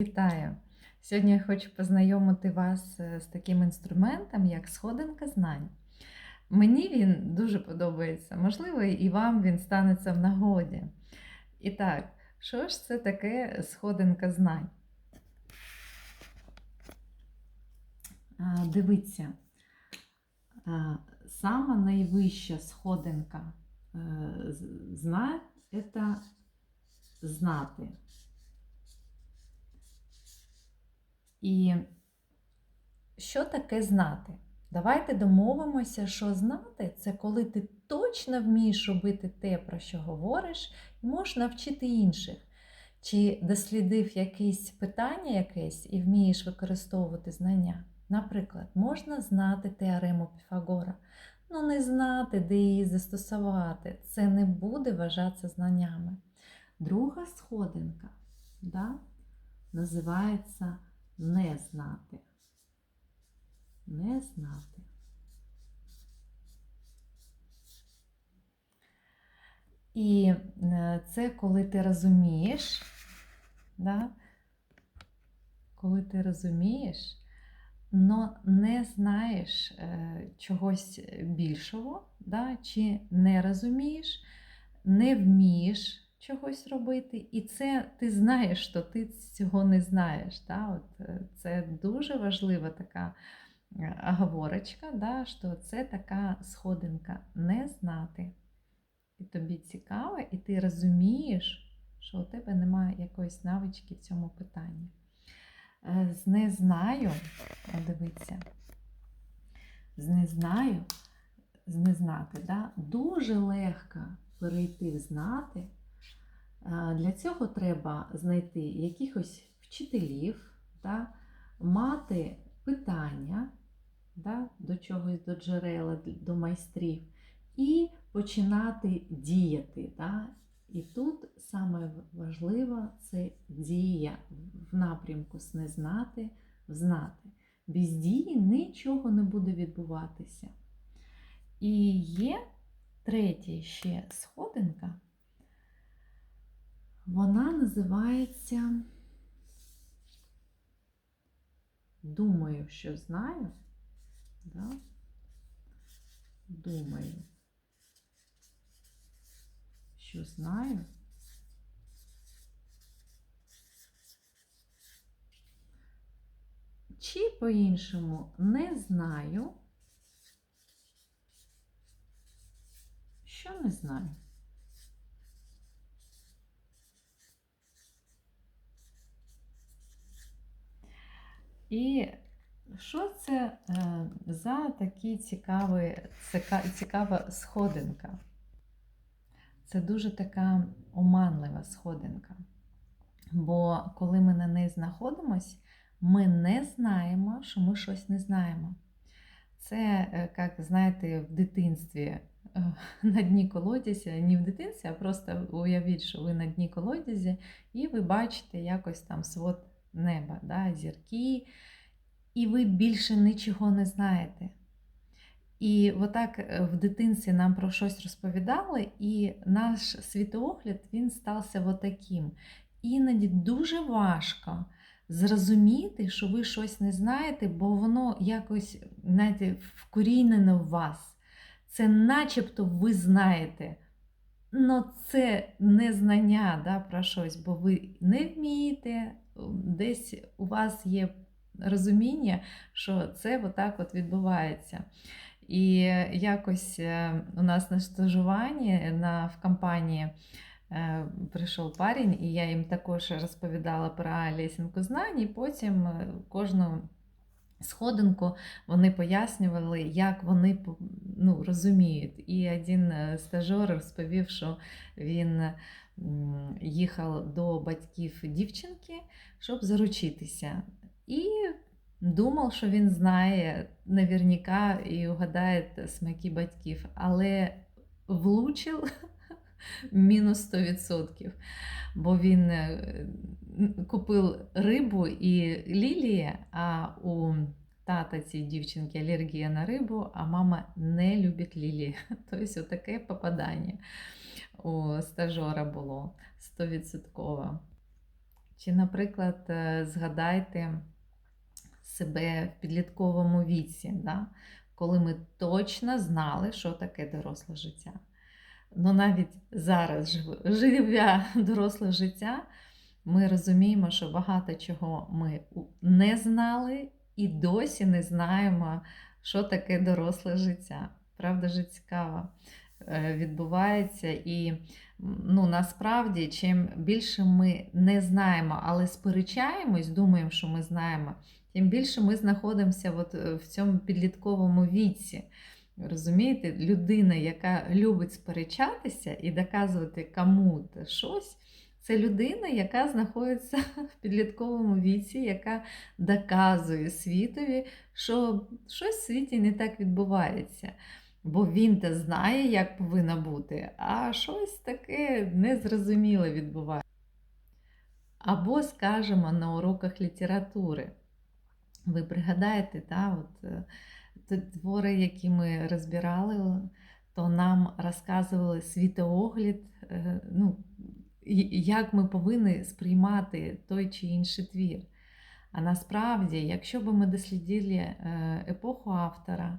Вітаю! Сьогодні я хочу познайомити вас е, з таким інструментом, як сходинка знань. Мені він дуже подобається, можливо, і вам він станеться в нагоді. І так, що ж це таке сходинка знань? Дивіться, сама найвища сходинка е, знань це знати. І що таке знати? Давайте домовимося, що знати це коли ти точно вмієш робити те, про що говориш, і можеш навчити інших. Чи дослідив якесь питання якесь і вмієш використовувати знання. Наприклад, можна знати теорему Піфагора, але не знати, де її застосувати. Це не буде вважатися знаннями. Друга сходинка да, називається не знати. Не знати. І е, це коли ти розумієш, да? коли ти розумієш, но не знаєш е, чогось більшого, да? чи не розумієш, не вмієш чогось робити, і це ти знаєш, що ти цього не знаєш. Да? От, е, це дуже важлива така е, оговорочка, да? що це така сходинка не знати. І тобі цікаво, і ти розумієш, що у тебе немає якоїсь навички в цьому питанні. Е, З не знаю, дивіться, з не знаю, з не знати, да? дуже легко перейти в знати. Для цього треба знайти якихось вчителів, да? мати питання да? до чогось, до джерела, до майстрів, і починати діяти. Да? І тут саме важливо це дія в напрямку з не знати в знати. Без дії нічого не буде відбуватися. І є третя ще сходинка. Вона називається Думаю, що знаю. Да? Думаю, що знаю. Чи по-іншому не знаю, що не знаю. І що це е, за такі цікаві, цікава сходинка? Це дуже така оманлива сходинка. Бо коли ми на неї знаходимось, ми не знаємо, що ми щось не знаємо. Це, е, як знаєте, в дитинстві е, на дні колодязя, не в дитинстві, а просто уявіть, що ви на дні колодязі, і ви бачите якось там свод неба, да, зірки, і ви більше нічого не знаєте. І отак е, в дитинстві нам про щось розповідали, і наш світоогляд він стався отаким. Іноді дуже важко зрозуміти, що ви щось не знаєте, бо воно якось знаєте, вкорінене в вас. Це начебто ви знаєте. Ну, це не знання да, про щось, бо ви не вмієте, десь у вас є розуміння, що це отак от відбувається. І якось е, у нас на стажуванні на, в компанії е, прийшов парень, і я їм також розповідала про лесінку знань, і потім е, кожну сходинку вони пояснювали, як вони ну, розуміють. І один е, стажер розповів, що він їхав до батьків дівчинки, щоб заручитися. І думав, що він знає наверняка і угадає смаки батьків, але влучив мінус 100%. Бо він е, купив рибу і лілії, а у тата цієї дівчинки алергія на рибу, а мама не любить лілії. Тобто, таке попадання у стажера було 100%. Чи, наприклад, е, згадайте себе в підлітковому віці, да? коли ми точно знали, що таке доросле життя. Ну, навіть зараз, живя доросле життя, ми розуміємо, що багато чого ми не знали і досі не знаємо, що таке доросле життя. Правда ж цікаво відбувається. І ну, насправді, чим більше ми не знаємо, але сперечаємось, думаємо, що ми знаємо, тим більше ми знаходимося от е, в цьому підлітковому віці. Розумієте, людина, яка любить сперечатися і доказувати кому-то щось, це людина, яка знаходиться в підлітковому віці, яка доказує світові, що щось в світі не так відбувається. Бо він то знає, як повинно бути, а щось таке незрозуміле відбувається. Або, скажімо, на уроках літератури. Ви пригадаєте, та, от, е, твори, які ми розбирали, то нам розказували світоогляд, е, ну, як ми повинні сприймати той чи інший твір. А насправді, якщо б ми дослідили е, епоху автора,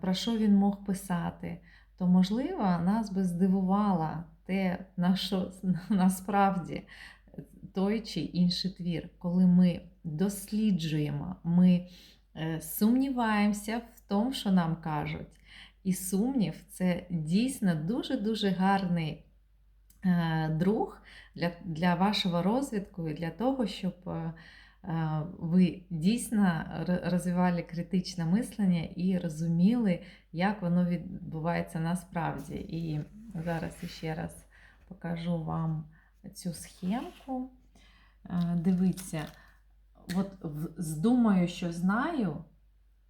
про що він мог писати, то можливо нас би здивувало те, на що насправді той чи інший твір, коли ми досліджуємо, ми е, сумніваємося в тому, що нам кажуть. І сумнів це дійсно дуже-дуже гарний е, друг для, для вашого розвитку і для того, щоб е, е, ви дійсно розвивали критичне мислення і розуміли, як воно відбувається насправді. І зараз ще раз покажу вам цю схемку. Дивіться, от з думаю, що знаю,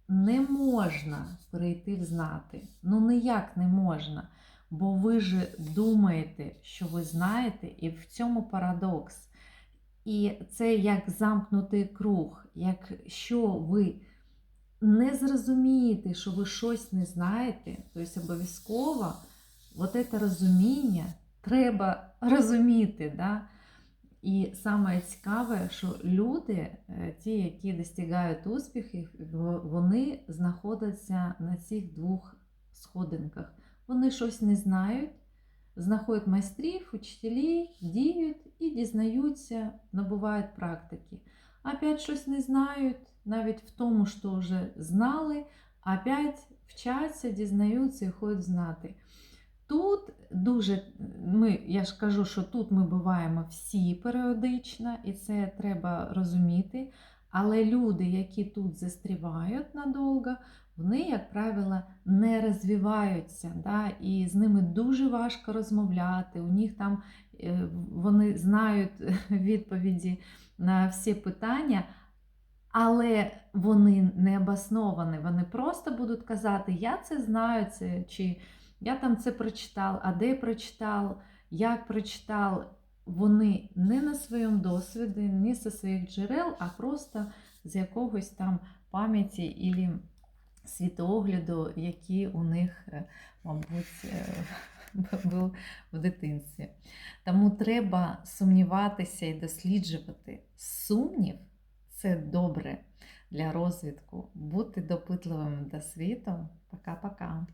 не можна перейти в знати. Ну ніяк не можна. Бо ви ж думаєте, що ви знаєте, і в цьому парадокс. І це як замкнутий круг. Якщо ви не зрозумієте, що ви щось не знаєте, то обов'язково от це розуміння треба розуміти. Да? І саме цікаве, що люди, е, ті, які достигають успіхів, вони знаходяться на цих двох сходинках. Вони щось не знають, знаходять майстрів, учителів, діють і дізнаються, набувають практики. Опять щось не знають, навіть в тому, що вже знали, опять вчаться, дізнаються і ходять знати. Тут дуже, ми, я ж кажу, що тут ми буваємо всі періодично, і це треба розуміти. Але люди, які тут застрівають надовго, вони, як правило, не розвиваються, да? і з ними дуже важко розмовляти. У них там е, вони знають відповіді на всі питання, але вони не обосновані. Вони просто будуть казати, я це знаю, це, чи я там це прочитав, а де прочитав, як прочитав. Вони не на своєму досвіді, не зі своїх джерел, а просто з якогось там пам'яті і світогляду, який у них, е, мабуть, е, був в дитинстві. Тому треба сумніватися і досліджувати. Сумнів це добре для розвитку. Бути допитливим до світу. Пока-пока.